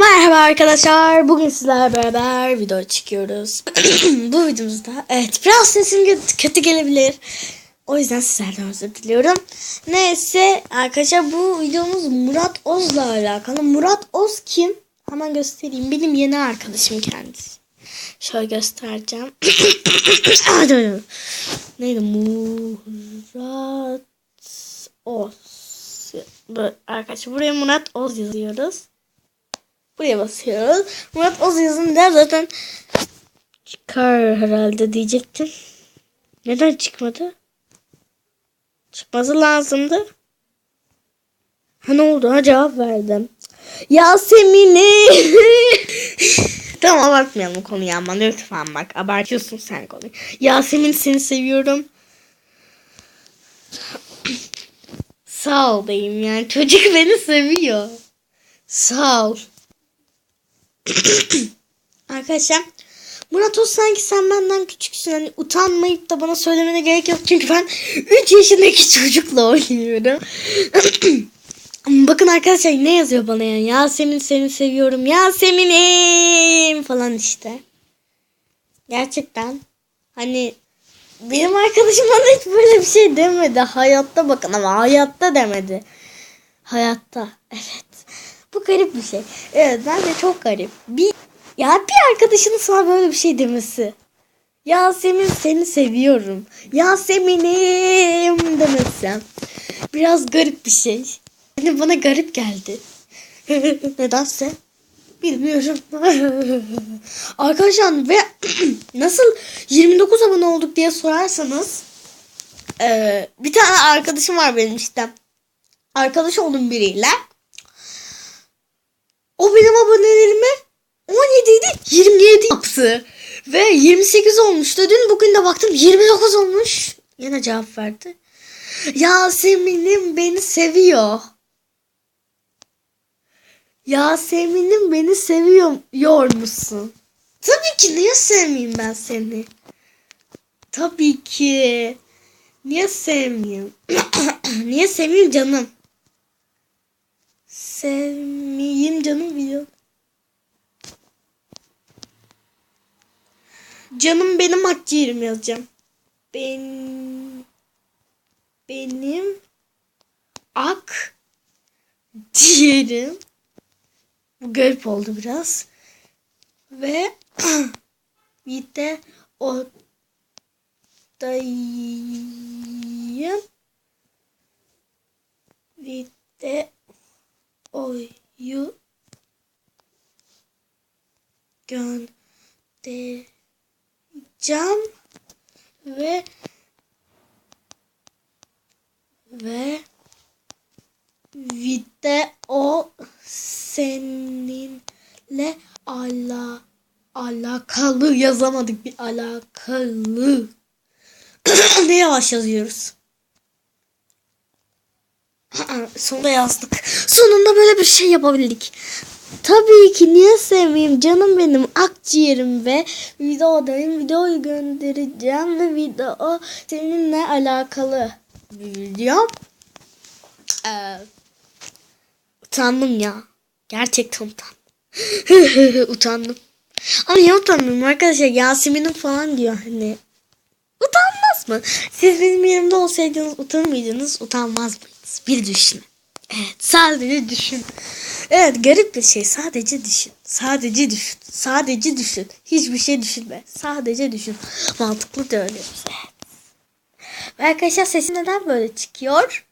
Merhaba arkadaşlar. Bugün sizlerle beraber video çekiyoruz. Bu videomuzda evet biraz sesim kötü, gelebilir. O yüzden sizlerden özür diliyorum. Neyse arkadaşlar bu videomuz Murat Oz'la alakalı. Murat Oz kim? Hemen göstereyim. Benim yeni arkadaşım kendisi. Şöyle göstereceğim. Neydi? Murat Oz. Arkadaşlar buraya Murat Oz yazıyoruz. Buraya basıyoruz. Murat Oz yazınca zaten çıkar herhalde diyecektim. Neden çıkmadı? Çıkması lazımdı. Ha ne oldu? Ha cevap verdim. Yasemin'i. tamam abartmayalım konuyu ama lütfen bak. Abartıyorsun sen konuyu. Yasemin seni seviyorum. Sağ ol diyeyim yani. Çocuk beni seviyor. Sağ ol. Arkadaşlar Murat o sanki sen benden küçüksün. Hani utanmayıp da bana söylemene gerek yok. Çünkü ben 3 yaşındaki çocukla oynuyorum. Bakın arkadaşlar ne yazıyor bana yani. Yasemin seni seviyorum. Yasemin'im falan işte. Gerçekten. Hani benim arkadaşım bana hiç böyle bir şey demedi. Hayatta bakın ama hayatta demedi. Hayatta. Evet. Bu garip bir şey. Evet bence çok garip. Bir ya bir arkadaşının sana böyle bir şey demesi. Yasemin seni seviyorum. Yasemin'im demesi. Biraz garip bir şey. Yani bana garip geldi. Nedense. Bilmiyorum. Arkadaşlar ve nasıl 29 abone olduk diye sorarsanız e, bir tane arkadaşım var benim işte. Arkadaş oldum biriyle. O benim abonelerimi 17 idi 27 yaptı. Ve 28 olmuştu. Dün bugün de baktım 29 olmuş. Yine cevap verdi. Yasemin'im beni seviyor. Yasemin'im beni seviyor musun? Tabii ki niye sevmeyeyim ben seni? Tabii ki. Niye sevmeyeyim? niye sevmeyeyim canım? Sevmeyeyim canım biliyor. Canım benim akciğerim yazacağım. Ben benim ak ciğerim. Bu garip oldu biraz. Ve bir de odayım. Bir de oyu göndereceğim ve ve video seninle ala alakalı yazamadık bir alakalı. Ne yavaş yazıyoruz? Sonunda yazdık. Sonunda böyle bir şey yapabildik tabii ki niye sevmeyeyim? Canım benim akciğerim ve videodayım videoyu göndereceğim ve video seninle alakalı bir video ee, utandım ya. Gerçekten utandım. Utandım. Ama niye utanmıyorum arkadaşlar? Yasemin'in falan diyor hani. Utanmaz mı? Siz benim yerimde olsaydınız utanmaydınız utanmaz mıydınız? Bir düşünün Evet sadece düşün. Evet garip bir şey sadece düşün. Sadece düşün. Sadece düşün. Hiçbir şey düşünme. Sadece düşün. Mantıklı şey. Evet. Ve arkadaşlar sesim neden böyle çıkıyor?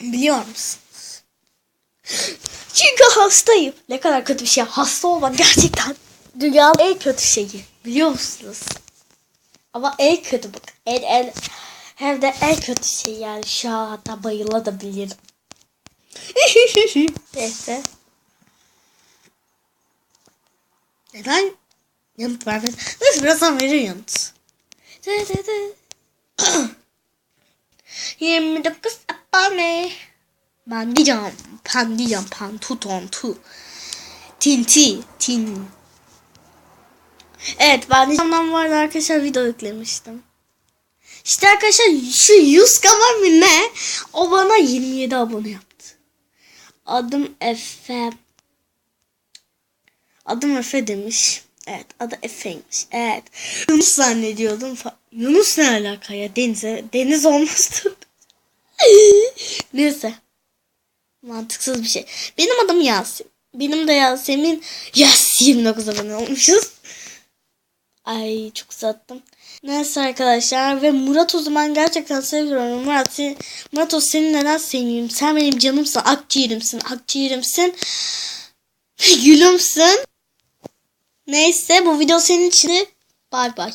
Biliyor musunuz? Çünkü hastayım. Ne kadar kötü bir şey. Hasta olmak gerçekten dünyanın en kötü şeyi. Biliyor musunuz? Ama en kötü bak. En en hem de en kötü şey yani şu an hatta bayılabilirim. Neyse. Neden yanıt vermez? Neyse birazdan verir yanıt. 29 abone. Ben diyeceğim. Pan diyeceğim. Pan tu ton tu. Tinti. Tin. Evet ben diyeceğimden vardı arkadaşlar video yüklemiştim. İşte arkadaşlar şu 100 var mı ne? O bana 27 abone yaptı. Adım Efe. Adım Efe demiş. Evet adı Efe'ymiş. Evet. Yunus zannediyordum. Yunus ne alaka ya? Denize, deniz olmazdı. Neyse. Mantıksız bir şey. Benim adım Yasin. Benim de Yasemin. Yas 29 abone olmuşuz. Ay çok uzattım. Neyse arkadaşlar ve Murat o zaman gerçekten seviyorum. Murat, sen, Murat o seni neden sevmiyorum? Sen benim canımsın, akciğerimsin, akciğerimsin. Gülümsün. Neyse bu video senin için. Bay bay.